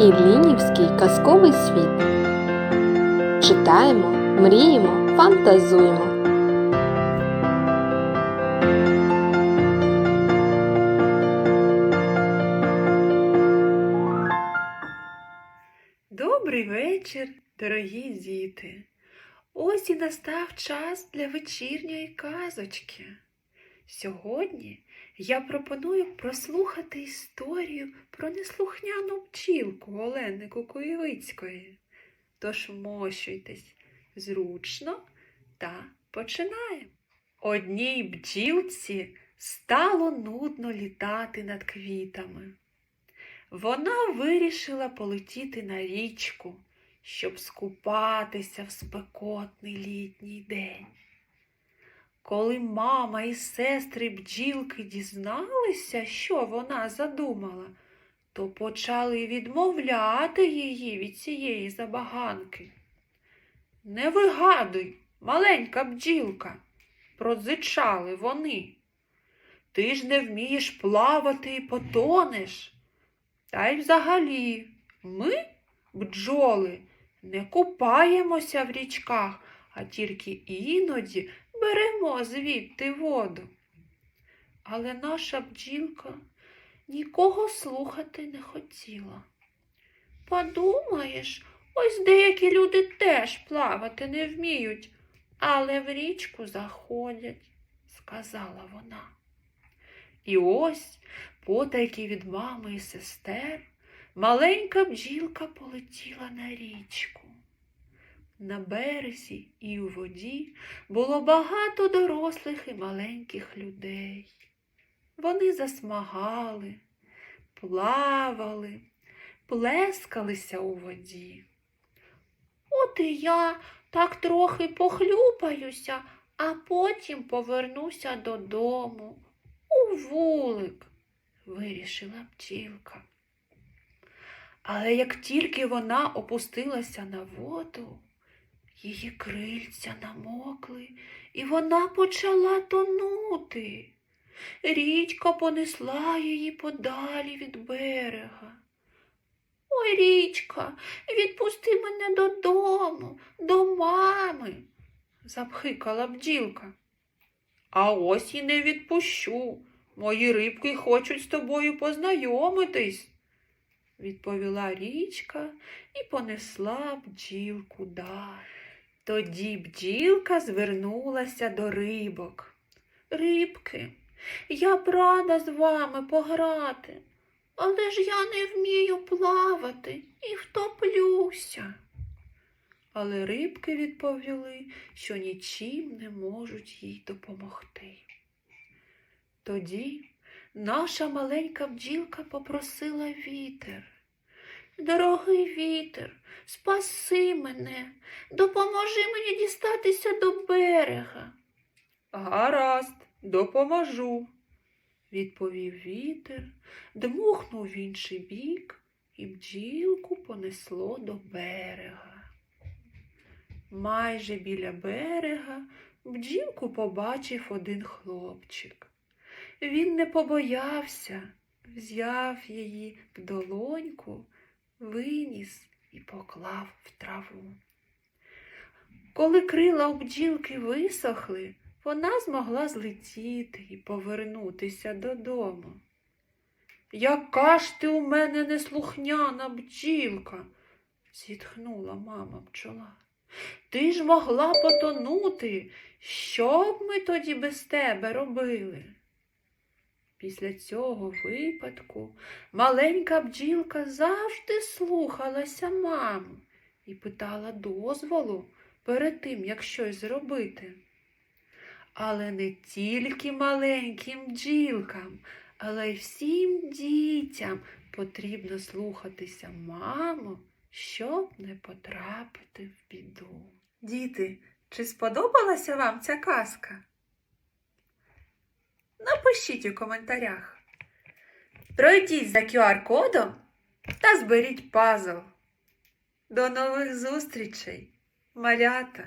Іллінівський казковий світ. Читаємо, мріємо, фантазуємо. Добрий вечір, дорогі діти. Ось і настав час для вечірньої казочки. Сьогодні я пропоную прослухати історію про неслухняну пчілку Олени Кукуєвицької. Тож мощуйтесь зручно та починаємо. Одній бджілці стало нудно літати над квітами. Вона вирішила полетіти на річку, щоб скупатися в спекотний літній день. Коли мама і сестри бджілки дізналися, що вона задумала, то почали відмовляти її від цієї забаганки. Не вигадуй, маленька бджілка, прозичали вони. Ти ж не вмієш плавати і потонеш. Та й взагалі, ми, бджоли, не купаємося в річках, а тільки іноді беремо звідти воду. Але наша бджілка нікого слухати не хотіла. Подумаєш, ось деякі люди теж плавати не вміють, але в річку заходять, сказала вона. І ось потайки від мами і сестер, маленька бджілка полетіла на річку. На березі і у воді було багато дорослих і маленьких людей. Вони засмагали, плавали, плескалися у воді. От і я так трохи похлюпаюся, а потім повернуся додому у вулик, вирішила бджілка. Але як тільки вона опустилася на воду, її крильця намокли, і вона почала тонути. Річка понесла її подалі від берега. Ой, річка, відпусти мене додому, до мами, запхикала бджілка. А ось і не відпущу. Мої рибки хочуть з тобою познайомитись, відповіла річка і понесла бджілку далі. Тоді бджілка звернулася до рибок. Рибки, я б рада з вами пограти, але ж я не вмію плавати і втоплюся. Але рибки відповіли, що нічим не можуть їй допомогти. Тоді наша маленька бджілка попросила вітер. Дорогий вітер, спаси мене, допоможи мені дістатися до берега. Гаразд, допоможу, відповів вітер, дмухнув в інший бік, і бджілку понесло до берега. Майже біля берега бджілку побачив один хлопчик. Він не побоявся, взяв її в долоньку, виніс і поклав в траву. Коли крила у бджілки висохли, вона змогла злетіти і повернутися додому. Яка ж ти у мене неслухняна бджілка, зітхнула мама бджола. Ти ж могла потонути. Що б ми тоді без тебе робили? Після цього випадку маленька бджілка завжди слухалася маму і питала дозволу перед тим, як щось зробити. Але не тільки маленьким бджілкам, але й всім дітям потрібно слухатися маму, щоб не потрапити в біду. Діти, чи сподобалася вам ця казка? Напишіть у коментарях. Пройдіть за QR-кодом та зберіть пазл. До нових зустрічей, малята!